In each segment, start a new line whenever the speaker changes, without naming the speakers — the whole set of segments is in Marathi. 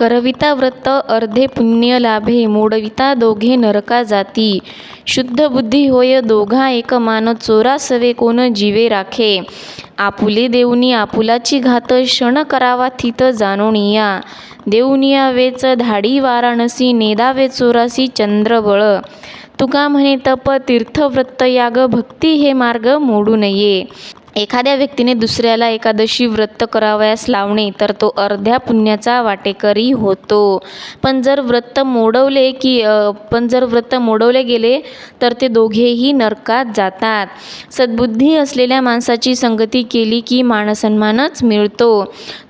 करविता व्रत अर्धे पुण्य लाभे मोडविता दोघे नरका जाती. शुद्ध बुद्धी होय दोघा एक मान चोरा सवे कोण जीवे राखे. आपुले देऊनी आपुलाची घात क्षण करावा थित जाणोनिया देऊनिया वेच धाडी वाराणसी नेदावे चोरासी चंद्रबळ. तुका म्हणे तप तीर्थव्रत याग भक्ती हे मार्ग मोडू नये एखाद्या व्यक्तीने दुसऱ्याला एकादशी व्रत करावयास लावणे तर तो अर्ध्या पुण्याचा वाटेकरी होतो. पण जर व्रत मोडवले की पण जर व्रत मोडवले गेले तर ते दोघेही नरकात जातात. सद्बुद्धी असलेल्या माणसाची संगती केली की मानसन्मानच मिळतो.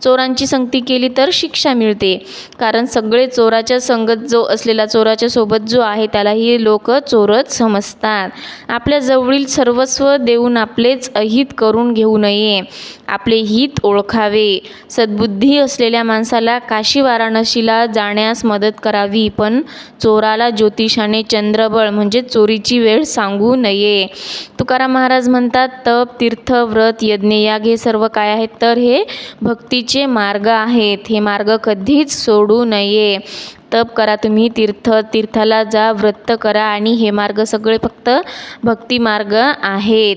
चोरांची संगती केली तर शिक्षा मिळते. कारण सगळे चोराच्या संगत जो असलेला चोराच्या सोबत जो आहे त्यालाही लोक चोरच समजतात. आपल्या जवळील सर्वस्व देऊन आपलेच अहित करून घेऊ नये. आपले हित ओळखावे. सद्बुद्धी असलेल्या माणसाला काशी वाराणसीला जाण्यास मदत करावी पण चोराला ज्योतिषाने चंद्रबळ म्हणजे चोरीची वेळ सांगू नये. तुकाराम महाराज म्हणतात तप तीर्थ व्रत यज्ञ याग हे सर्व काय आहेत तर हे भक्तीचे मार्ग आहेत. हे मार्ग कधीच सोडू नये. तप करा तुम्ही तीर्थ तीर्थाला जा व्रत करा आणि हे मार्ग सगळे फक्त भक्ती मार्ग आहेत.